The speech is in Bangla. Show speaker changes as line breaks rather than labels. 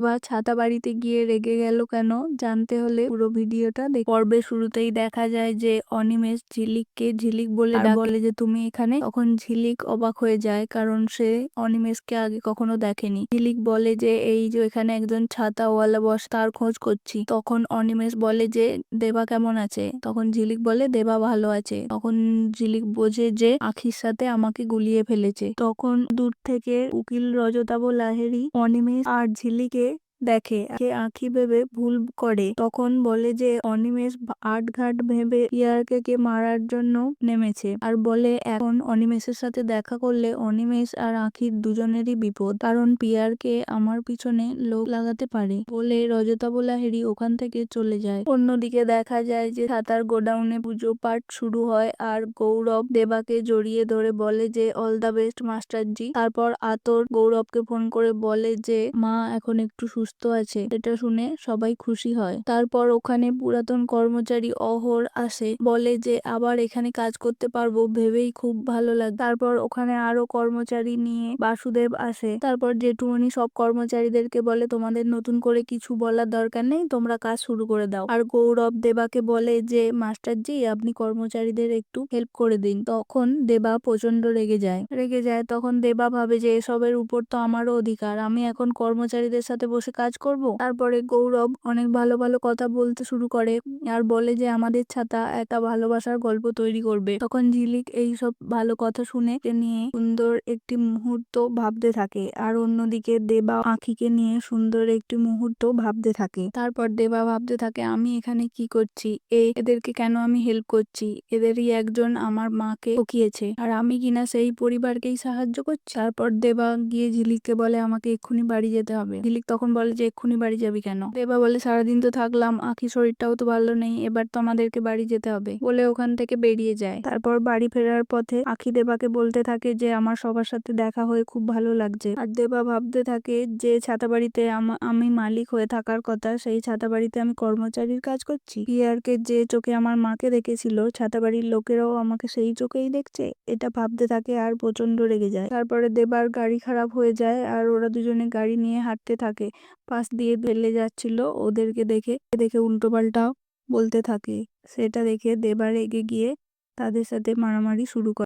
বা ছাতা বাড়িতে গিয়ে রেগে গেল কেন? জানতে হলে পুরো ভিডিওটা দেখ। পর্বের শুরুতেই দেখা যায় যে অনিমেষ ঝিলিককে ঝিলিক বলে ডাক। বলে যে তুমি এখানে? তখন ঝিলিক অবাক হয়ে যায় কারণ সে অনিমেষকে আগে কখনো দেখেনি। ঝিলিক বলে যে এই যে এখানে একজন ছাতাওয়ালা বস তার খোঁজ করছি। তখন অনিমেষ বলে যে দেবা কেমন আছে? তখন ঝিলিক বলে দেবা ভালো আছে। তখন ঝিলিক বোঝে যে আখির সাথে আমাকে গুলিয়ে ফেলেছে। তখন দূর থেকে উকিল রজতাব লাহেরি অনিমেষ আর ঝিলিকে দেখে কে আঁখি ভেবে ভুল করে। তখন বলে যে, অনিমেষ আটঘাট ভেবে পিয়ারকে কে মারার জন্য নেমেছে। আর বলে, এখন অনিমেষের সাথে দেখা করলে অনিমেষ আর আঁখির দুজনেরই বিপদ। কারণ পিয়ারকে আমার পিছনে লোক লাগাতে পারে। বলে রজতাব হেরি ওখান থেকে চলে যায়। অন্যদিকে দেখা যায় যে ছাতার গোডাউনে পুজো পাঠ শুরু হয় আর গৌরব দেবাকে জড়িয়ে ধরে বলে যে, অল দ্য বেস্ট, মাস্টারজি। তারপর আতর গৌরবকে ফোন করে বলে যে, মা, এখন একটু সুস্থ আছে এটা শুনে সবাই খুশি হয়। তারপর ওখানে পুরাতন কর্মচারী অহর আসে, বলে যে, আবার এখানে কাজ করতে পারব। ভেবেই খুব ভালো লাগে, তারপর ওখানে আরও কর্মচারী নিয়ে বাসুদেব আসে। তারপর জেঠুমনি সব কর্মচারীদেরকে বলে, তোমাদের নতুন করে কিছু বলার দরকার নেই, তোমরা কাজ শুরু করে দাও। আর গৌরব দেবাকে বলে যে, মাস্টারজি, আপনি কর্মচারীদের একটু হেল্প করে দিন। তখন দেবা প্রচণ্ড রেগে যায়। রেগে যায়, তখন দেবা ভাবে যে, এসবের উপর তো আমারও অধিকার। আমি এখন কর্মচারীদের সাথে বসে কাজ করব। তারপরে গৌরব অনেক ভালো ভালো কথা বলতে শুরু করে আর বলে যে আমাদের ছাতা একটা ভালোবাসার গল্প তৈরি করবে। তখন ঝিলিক এই সব ভালো কথা শুনে নিয়ে সুন্দর একটি মুহূর্ত ভাবতে থাকে আর অন্যদিকে দেবা আঁখিকে নিয়ে সুন্দর একটি মুহূর্ত ভাবতে থাকে। তারপর দেবা ভাবতে থাকে, আমি এখানে কি করছি? এই এদেরকে কেন আমি হেল্প করছি? এদেরই একজন আমার মাকে ঠকিয়েছে আর আমি কিনা সেই পরিবারকেই সাহায্য করছি? তারপর দেবা গিয়ে ঝিলিককে বলে, আমাকে এক্ষুনি বাড়ি যেতে হবে। ঝিলিক তখন বলে যে, এক্ষুনি বাড়ি যাবি কেন? দেবা বলে, সারাদিন তো থাকলাম, আখি শরীরটাও তো ভালো নেই, এবার তো আমাদেরকে বাড়ি যেতে হবে। বলে ওখান থেকে বেরিয়ে যায়। তারপর বাড়ি ফেরার পথে আখি দেবাকে বলতে থাকে যে, আমার সবার সাথে দেখা হয়ে খুব ভালো লাগছে। আর দেবা ভাবতে থাকে যে ছাতা বাড়িতে আমি মালিক হয়ে থাকার কথা, সেই ছাতা বাড়িতে আমি কর্মচারীর কাজ করছি। পিয়ারকে যে চোখে আমার মাকে দেখেছিল ছাতা বাড়ির লোকেরাও আমাকে সেই চোখেই দেখছে। এটা ভাবতে থাকে আর প্রচণ্ড রেগে যায়। তারপরে দেবার গাড়ি খারাপ হয়ে যায় আর ওরা দুজনে গাড়ি নিয়ে হাঁটতে থাকে। পাশ দিয়ে ফেলে যাচ্ছিল ওদেরকে দেখে দেখে উল্টো পাল্টা বলতে থাকে। সেটা দেখে দেবার এগে গিয়ে তাদের সাথে মারামারি শুরু করে।